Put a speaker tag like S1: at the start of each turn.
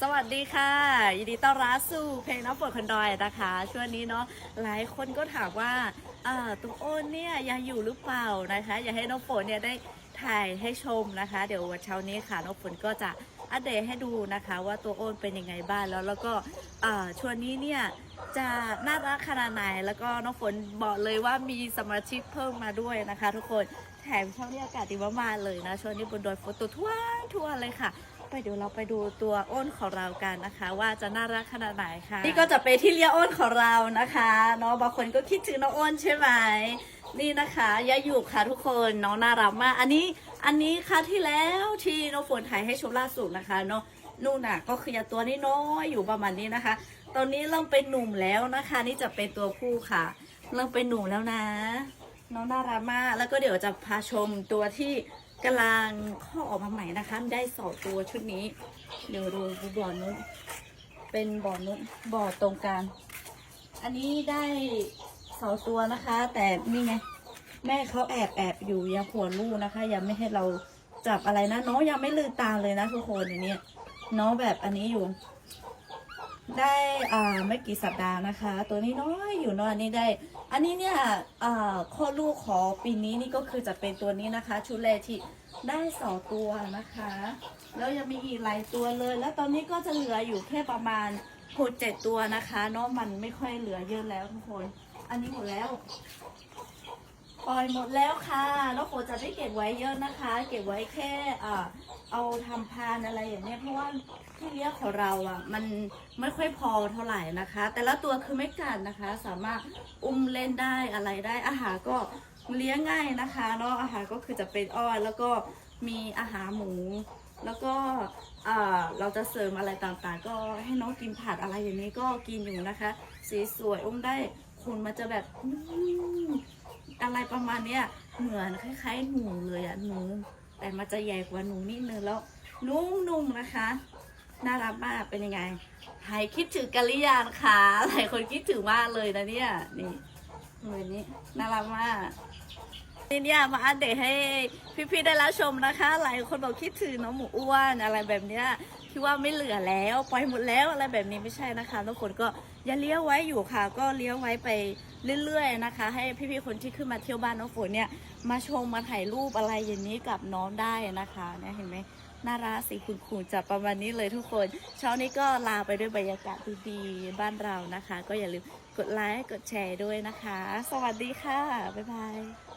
S1: สวัสดีค่ะยินดีต้อนรับสู่เพลงน้องปวดคนดอยนะคะ ช่วงนี้เนาะหลายคนก็ถามว่าเอ่อตุ้มโอนเนี่ยยังอยู่หรือเปล่านะคะ อยากให้น้องฝนเนี่ยได้ถ่ายให้ชมนะคะ เดี๋ยววันเช้านี้ค่ะน้องฝนก็จะอัปเดตให้ดูนะคะว่าตัวโอนเป็นยังไงบ้างแล้วแล้วก็ช่วงนี้เนี่ยจะน่ารักขนาดไหนแล้วก็น้องฝนบอกเลยว่ามีสมาชิกเพิ่มมาด้วยนะคะ ทุกคนแถมช่วงนี้อากาศดีมากๆเลยนะช่วงนี้บนดอยฝนตกทั่วทั่วเลยค่ะ ไปเดี๋ยวเราไปดูตัวอ้นของเรากันนะคะ ว่าจะน่ารักขนาดไหนค่ะ นี่ก็จะเป็นที่เลี้ยงอ้นของเรานะคะเนาะบางคนก็คิดถึงน้องอ้นใช่ไหมนี่นะคะยาหยุกค่ะทุกคนน้องน่ารักมาก อันนี้อันนี้ค่ะที่แล้วที่น้องฝนถ่ายให้ชมล่าสุดนะคะเนาะนู่นน่ะก็คือยังตัวนี้น้อยอยู่ประมาณนี้นะคะ ตอนนี้เริ่มเป็นหนุ่มแล้วนะคะ นี่จะเป็นตัวผู้ค่ะ เริ่มเป็นหนุ่มแล้วนะ น้องน่ารักมากแล้วก็เดี๋ยวจะพาชมตัวที่ กำลังข้อออกมาใหม่นะคะ ได้สองตัวชุดนี้ เดี๋ยวดูบ่อนุ้นเป็นบ่อนุ้นบ่อตรงกลาง อันนี้ได้สองตัวนะคะ แต่นี่ไงแม่เขาแอบแอบอยู่ยังหัวลูกนะคะ ยังไม่ให้เราจับอะไรนะน้องยังไม่ลืมตาเลยนะทุกคนอย่างนี้น้องแบบอันนี้อยู่ ได้อ่าไม่กี่สัปดาห์นะคะ ตัวนี้น้อยอยู่เนอะอันนี้ได้ อันนี้เนี่ยอ่าข้อลูกของปีนี้นี่ก็คือจะเป็นตัวนี้นะคะ ชุดแรกที่ได้สองตัวนะคะ แล้วยังมีอีกหลายตัวเลย แล้วตอนนี้ก็จะเหลืออยู่แค่ประมาณหกเจ็ดตัวนะคะเนาะมันไม่ค่อยเหลือเยอะแล้วทุกคน อันนี้หมดแล้ว ปล่อยหมดแล้วค่ะ แล้วโคจะได้เก็บไว้เยอะนะคะ เก็บไว้แค่อ่าเอาทำพานอะไรอย่างเนี้ยเพราะว่าที่เลี้ยงของเราอะ มันไม่ค่อยพอเท่าไหร่นะคะ แต่ละตัวคือไม่กัดนะคะ สามารถอุ้มเล่นได้อะไรได้ อาหารก็เลี้ยงง่ายนะคะเนาะอาหารก็คือจะเป็นอ้อยแล้วก็มีอาหารหมู แล้วก็อ่าเราจะเสริมอะไรต่างๆ ก็ให้น้องกินผัดอะไรอย่างนี้ก็กินอยู่นะคะ สีสวยอุ้มได้คุณมันจะแบบ อะไรประมาณเนี้ยเหมือนคล้ายๆหนูเลยอะหนูแต่มันจะใหญ่กว่าหนูนิดนึงแล้วนุ่มๆนะคะน่ารักมากเป็นยังไงใครคิดถึงกันหรือยังคะหลายคนคิดถึงมากเลยนะเนี่ยนี่ เลยนี้น่ารักมากนี่เนี่ยมาอัปเดตให้พี่ๆได้รับชมนะคะ หลายคนบอกคิดถึงน้องหมูอ้วนอะไรแบบเนี้ยคิดว่าไม่เหลือแล้วปล่อยหมดแล้วอะไรแบบนี้ไม่ใช่นะคะทุกคนก็อย่าเลี้ยงไว้อยู่ค่ะ ก็เลี้ยงไว้ไปเรื่อยๆนะคะ ให้พี่ๆคนที่ขึ้นมาเที่ยวบ้านน้องฝนเนี่ยมาชมมาถ่ายรูปอะไรอย่างนี้กับน้องได้นะคะเนี่ยเห็นไหม น่ารักสีขุ่นๆจะประมาณนี้เลยทุกคน เช้านี้ก็ลาไปด้วยบรรยากาศดีๆบ้านเรานะคะ ก็อย่าลืมกดไลค์กดแชร์ด้วยนะคะ สวัสดีค่ะ บ๊ายบาย